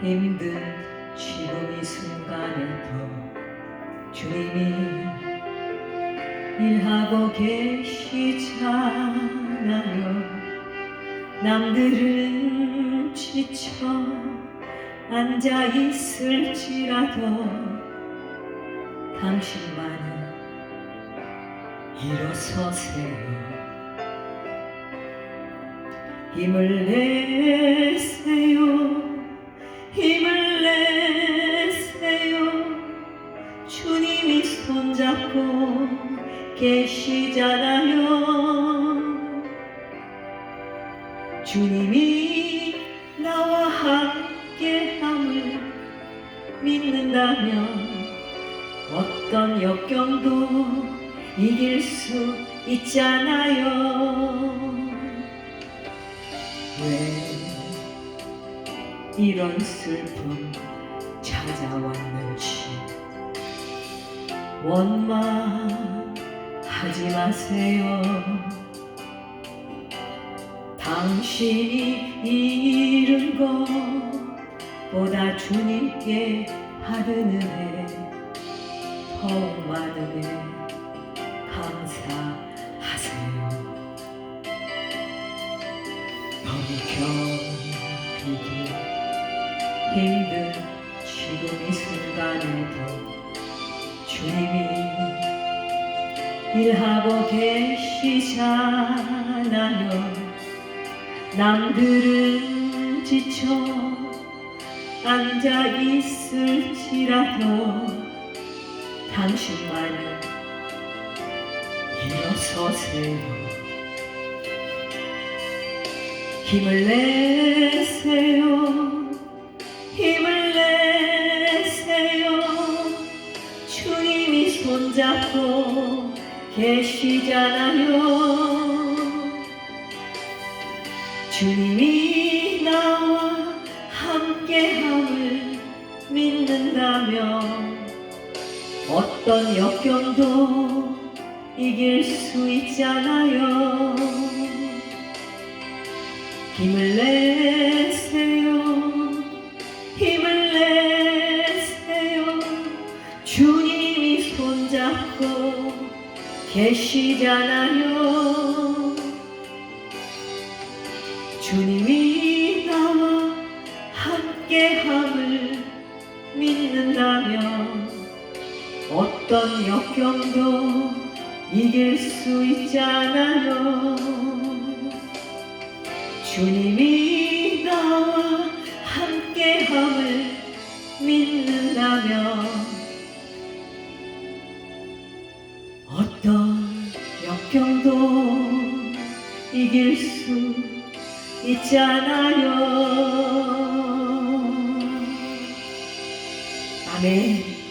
힘든 지금 이 순간에도 주님이 일하고 계시잖아요. 남들은 지쳐 앉아 있을지라도 당신만은 일어서세요. 힘을 내세요 힘을 내세요. 주님이 손잡고 계시잖아요. 주님이 나와 함께함을 믿는다면 어떤 역경도 이길 수 있잖아요. 왜 이런 슬픔 찾아왔는지. 원망하지 마세요. 당신이 잃은 것보다 주님께 받은 은혜 더욱 많은 은혜 감사하세요. 너무 견디기 힘든 지금 이 순간에도 주님이 일하고 계시잖아요. 남들은 지쳐 앉아 있을지라도 당신만은 일어서세요. 힘을 내세요 계시잖아요. 주님이 나와 함께함을 믿는다면 어떤 역경도 이길 수 있잖아요. 힘을 내 계시잖아요. 주님이 나와 함께함을 믿는다면 어떤 역경도 이길 수 있잖아요. 주님이 나와 함께함을 믿는다면 이길 수 있잖아요. 아멘.